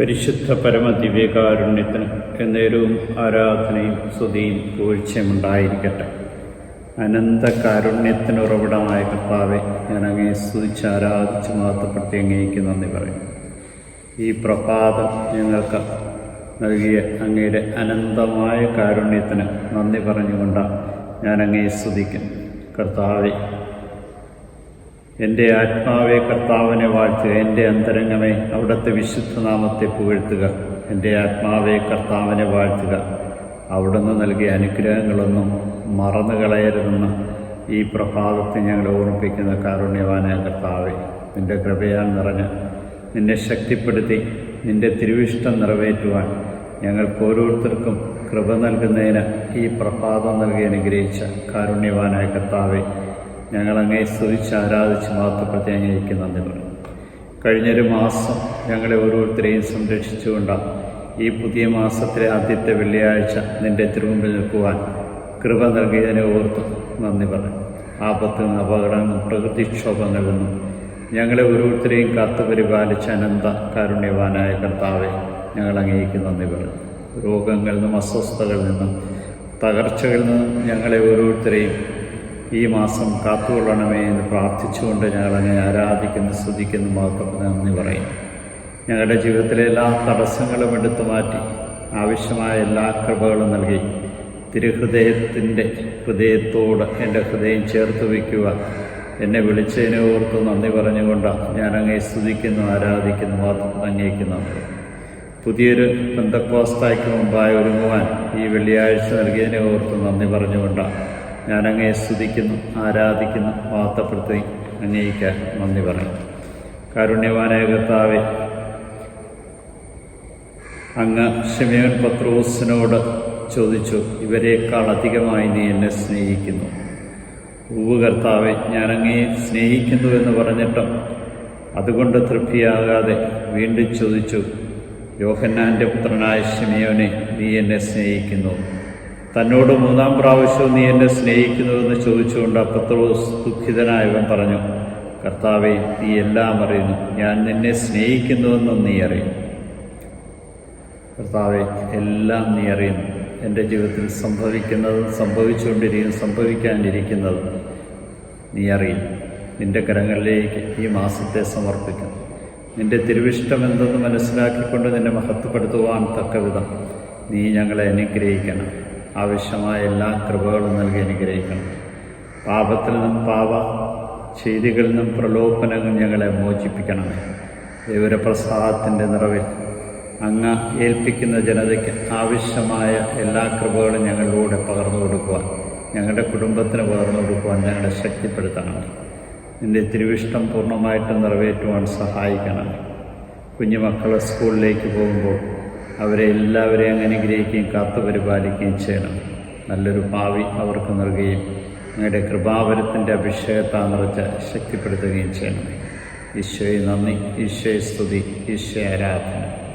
പരിശുദ്ധ പരമദിവ്യകാരുണ്യത്തിന് എന്നേരവും ആരാധനയും സ്തുതിയും പൂഴ്ചയുമുണ്ടായിരിക്കട്ടെ അനന്ത കാരുണ്യത്തിനുറവിടമായ കർത്താവെ ഞാൻ അങ്ങേ സ്തുതിച്ച് ആരാധിച്ച് മാത്രപ്പെടുത്തി അങ്ങേക്ക് നന്ദി പറയും ഈ പ്രഭാതം ഞങ്ങൾക്ക് നൽകിയ അങ്ങയുടെ അനന്തമായ കാരുണ്യത്തിന് നന്ദി പറഞ്ഞുകൊണ്ട് ഞാൻ അങ്ങേ സ്തുതിക്കും കർത്താവെ എന്റെ ആത്മാവെ കർത്താവിനെ വാഴ്ത്തുക എന്റെ അന്തരംഗമേ അവിടുത്തെ വിശുദ്ധ നാമത്തെ പുകഴ്ത്തുക. എന്റെ ആത്മാവെ കർത്താവിനെ വാഴ്ത്തുക. അവിടുന്ന് നൽകിയ അനുഗ്രഹങ്ങളൊന്നും മറന്നു കളയരുതെന്ന് ഈ പ്രഭാതത്തെ ഞങ്ങൾ ഓർമ്മിപ്പിക്കുന്ന കാരുണ്യവാനായ കർത്താവെ നിന്റെ കൃപയാൽ നിറഞ്ഞ് നിന്നെ ശക്തിപ്പെടുത്തി നിന്റെ തിരുവിഷ്ടം നിറവേറ്റുവാൻ ഞങ്ങൾക്ക് ഓരോരുത്തർക്കും കൃപ നൽകുന്നതിന് ഈ പ്രഭാതം നൽകി അനുഗ്രഹിച്ച കാരുണ്യവാനായ കർത്താവെ ഞങ്ങളങ്ങേ സ്തുതിച്ച് ആരാധിച്ച് മാത്രപ്പെടുത്തി അങ്ങേക്ക് നന്ദി പറയും കഴിഞ്ഞൊരു മാസം ഞങ്ങളെ ഓരോരുത്തരെയും സംരക്ഷിച്ചുകൊണ്ടാണ് ഈ പുതിയ മാസത്തിലെ ആദ്യത്തെ വെള്ളിയാഴ്ച നിന്റെ തിരുമുമ്പിൽ നിൽക്കുവാൻ കൃപ നൽകിയതിനെ ഓർത്ത് നന്ദി പറയും ആപത്തിൽ നിന്ന് അപകടങ്ങൾ പ്രകൃതിക്ഷോഭങ്ങളിൽ നിന്നും ഞങ്ങളെ ഓരോരുത്തരെയും കാത്തു പരിപാലിച്ച അനന്ത കാരുണ്യവാനായ കർത്താവെ ഞങ്ങൾ അങ്ങേക്ക് നന്ദി പറയും രോഗങ്ങളിൽ നിന്നും അസ്വസ്ഥതകളിൽ നിന്നും തകർച്ചകളിൽ നിന്നും ഞങ്ങളെ ഓരോരുത്തരെയും ഈ മാസം കാത്തുകൊള്ളണമേ എന്ന് പ്രാർത്ഥിച്ചുകൊണ്ട് ഞങ്ങളങ്ങനെ ആരാധിക്കുന്നു സ്തുതിക്കുന്നു മാത്രം നന്ദി പറയും ഞങ്ങളുടെ ജീവിതത്തിലെ എല്ലാ തടസ്സങ്ങളും എടുത്തു മാറ്റി ആവശ്യമായ എല്ലാ കൃപകളും നൽകി തിരുഹൃദയത്തിന്റെ ഹൃദയത്തോട് എന്റെ ഹൃദയം ചേർത്ത് വയ്ക്കുക. എന്നെ വിളിച്ചതിനെ ഓർത്ത് നന്ദി പറഞ്ഞുകൊണ്ട് ഞാൻ സ്തുതിക്കുന്നു ആരാധിക്കുന്നു മാത്രം അങ്ങേക്കുന്നു പുതിയൊരു ബന്ധക്കോസ്തായ്ക്ക് മുമ്പായി ഒരുങ്ങുവാൻ ഈ വെള്ളിയാഴ്ച നൽകിയതിനെ ഓർത്ത് നന്ദി പറഞ്ഞുകൊണ്ട് ഞാൻ അങ്ങയെ സ്തുതിക്കുന്നു ആരാധിക്കുന്നു വാർത്തപ്പെടുത്തി അന്വയിക്കാൻ നന്ദി പറയും കാരുണ്യവാനായ കർത്താവെ അങ്ങ് ഷെമിയൻ പത്രോസിനോട് ചോദിച്ചു ഇവരെക്കാൾ അധികമായി നീ എന്നെ സ്നേഹിക്കുന്നു. ഉവ് കർത്താവെ ഞാൻ അങ്ങയെ സ്നേഹിക്കുന്നു എന്ന് പറഞ്ഞിട്ടും അതുകൊണ്ട് തൃപ്തിയാകാതെ വീണ്ടും ചോദിച്ചു യോഹന്നാന്റെ പുത്രനായ ഷമിയോനെ നീ എന്നെ സ്നേഹിക്കുന്നു. തന്നോട് മൂന്നാം പ്രാവശ്യം നീ എന്നെ സ്നേഹിക്കുന്നുവെന്ന് ചോദിച്ചുകൊണ്ട് പത്രോസ് ദുഃഖിതനായവൻ പറഞ്ഞു കർത്താവെ നീ എല്ലാം അറിയുന്നു. ഞാൻ നിന്നെ സ്നേഹിക്കുന്നുവെന്നും നീ അറിയും. കർത്താവെ എല്ലാം നീ അറിയുന്നു. എന്റെ ജീവിതത്തിൽ സംഭവിക്കുന്നതും സംഭവിച്ചുകൊണ്ടിരിക്കും സംഭവിക്കാനിരിക്കുന്നതും നീ അറിയും. നിന്റെ കരങ്ങളിലേക്ക് ഈ മാസത്തെ സമർപ്പിക്കും. നിന്റെ തിരുവിഷ്ടം എന്തെന്ന് മനസ്സിലാക്കിക്കൊണ്ട് നിന്നെ മഹത്വപ്പെടുത്തുവാൻ തക്കവിധം. നീ ഞങ്ങളെ അനുഗ്രഹിക്കണം. ആവശ്യമായ എല്ലാ കൃപകളും നൽകി അനുഗ്രഹിക്കണം. പാപത്തിൽ നിന്നും പാപ ചെയ്തികളിൽ നിന്നും പ്രലോഭനങ്ങൾ ഞങ്ങളെ മോചിപ്പിക്കണമേ. ദൈവരപ്രസാദത്തിന്റെ നിറവിൽ അങ്ങ് ഏൽപ്പിക്കുന്ന ജനതയ്ക്ക് ആവശ്യമായ എല്ലാ കൃപകളും ഞങ്ങളിലൂടെ പകർന്നു കൊടുക്കുവാൻ ഞങ്ങളുടെ കുടുംബത്തിന് പകർന്നു കൊടുക്കുവാൻ ഞങ്ങളെ ശക്തിപ്പെടുത്തണം നിന്റെ തിരുവിഷ്ടം പൂർണമായിട്ടും നിറവേറ്റുവാൻ സഹായിക്കണം കുഞ്ഞുമക്കൾ സ്കൂളിലേക്ക് പോകുമ്പോൾ അവരെ എല്ലാവരെയും അനുഗ്രഹിക്കുകയും കാത്തുപരിപാലിക്കുകയും ചെയ്യണം. നല്ലൊരു ഭാവി അവർക്ക് നൽകുകയും അങ്ങയുടെ കൃപാവരത്തിന്റെ അഭിഷേകത്താ നിറച്ച് ശക്തിപ്പെടുത്തുകയും ചെയ്യണം. ഈശോയെ നന്ദി. ഈശോയെ സ്തുതി. ഈശോ ആരാധന.